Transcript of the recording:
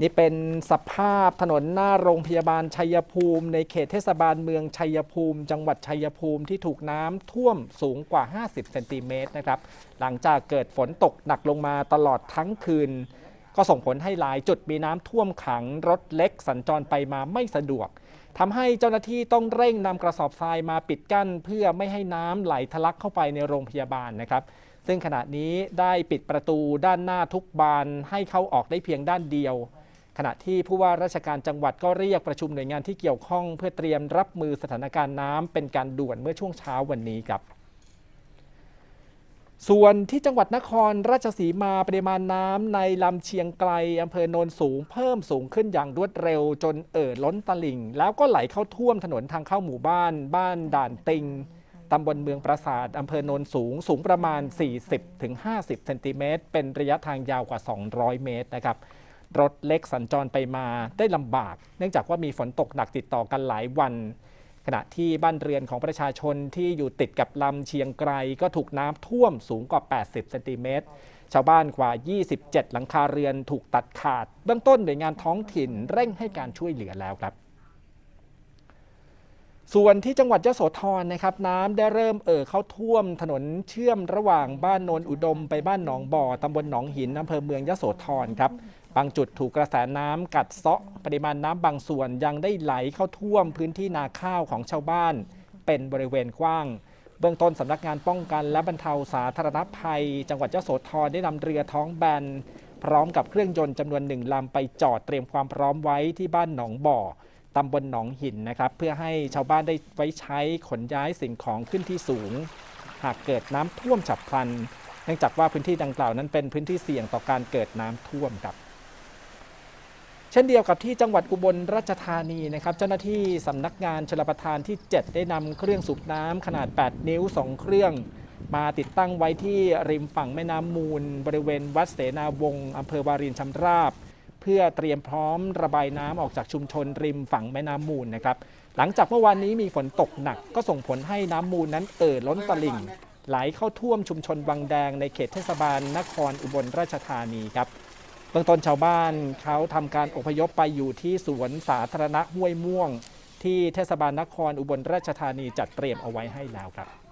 นี่เป็นสภาพถนนหน้าโรงพยาบาลชัยภูมิ ในเขตเทศบาลเมืองชัยภูมิ จังหวัดชัยภูมิที่ถูกน้ำท่วมสูงกว่า 50เซนติเมตรนะครับ หลังจากเกิดฝนตกหนักลงมาตลอดทั้งคืน ก็ส่งผลให้หลายจุดมีน้ำท่วมขังรถเล็กสัญจรไปมาไม่สะดวกทำให้เจ้าหน้าที่ต้องเร่งนำกระสอบทรายมาปิดกั้น เพื่อไม่ให้น้ำไหลทะลักเข้าไปในโรงพยาบาลนะครับซึ่งขณะนี้ได้ปิดประตูด้านหน้าทุกบานให้เข้าออกได้เพียงด้านเดียว ขณะที่ผู้ว่าราชการจังหวัดก็เรียกประชุมหน่วยงานที่เกี่ยวข้อง เพื่อเตรียมรับมือสถานการณ์น้ำเป็นการด่วนเมื่อช่วงเช้าวันนี้ครับส่วนที่จังหวัดนครราชสีมาปริมาณน้ำในลำเชียงไกลอำเภอโนนสูงเพิ่มสูงขึ้นอย่างรวดเร็ว จนเอ่อล้นตลิ่ง แล้วก็ไหลเข้าท่วมถนนทางเข้าหมู่บ้าน บ้านด่านติงตำบลเมืองปราสาทอำเภอโนนสูงสูงประมาณ 40-50 เซนติเมตรเป็นระยะทางยาวกว่า 200 เมตรนะครับ รถเล็กสัญจรไปมาได้ลำบาก เนื่องจากว่ามีฝนตกหนักติดต่อกันหลายวัน ขณะที่บ้านเรือนของประชาชนที่อยู่ติดกับลำเชียงไกรก็ถูกน้ำท่วมสูงกว่า 80เซนติเมตรชาวบ้านกว่า 27 หลังคาเรือนถูกตัดขาด เบื้องต้นหน่วยงานท้องถิ่นเร่งให้การช่วยเหลือแล้วครับ ส่วนที่จังหวัดยโสธรนะครับน้ำได้เริ่มเอ่อเข้าท่วมถนนเชื่อมระหว่างบ้านโนนอุดมไปบ้านหนองบ่อตำบลหนองหินอำเภอเมืองยโสธรครับ บางจุดถูกกระแสน้ำกัดเซาะ ปริมาณน้ำบางส่วนยังได้ไหลเข้าท่วมพื้นที่นาข้าวของชาวบ้าน เป็นบริเวณกว้าง เบื้องต้นสำนักงานป้องกันและบรรเทาสาธารณภัย จังหวัดยโสธรได้นำเรือท้องแบน พร้อมกับเครื่องยนต์จำนวนหนึ่งลำไปจอดเตรียมความพร้อมไว้ที่บ้านหนองบ่อตำบลหนองหินนะครับ เพื่อให้ชาวบ้านได้ไว้ใช้ขนย้ายสิ่งของขึ้นที่สูง หากเกิดน้ำท่วมฉับพลัน เนื่องจากว่าพื้นที่ดังกล่าวนั้นเป็นพื้นที่เสี่ยงต่อการเกิดน้ำท่วมครับ เช่นเดียวกับที่จังหวัดอุบลราชธานีนะครับเจ้าหน้าที่สำนักงานชลประทานที่ 7 ได้นำเครื่องสูบน้ำขนาด 8 นิ้ว 2 เครื่อง มาติดตั้งไว้ที่ริมฝั่งแม่น้ำมูล บริเวณวัดเสนาวงศ์อำเภอวารินชำราบ เพื่อเตรียมพร้อมระบายน้ำออกจากชุมชนริมฝั่งแม่น้ำมูลนะครับหลังจากเมื่อวานนี้มีฝนตกหนักก็ส่งผลให้น้ำมูลนั้นเอ่อล้นตลิ่ง ไหลเข้าท่วมชุมชนวังแดงในเขตเทศบาลนครอุบลราชธานีครับ บื้องต้นชาวบ้านเขาทำการอพยพไปอยู่ที่สวนสาธารณะห้วยม่วง ที่เทศบาลนครอุบลราชธานีจัดเตรียมเอาไว้ให้แล้วครับ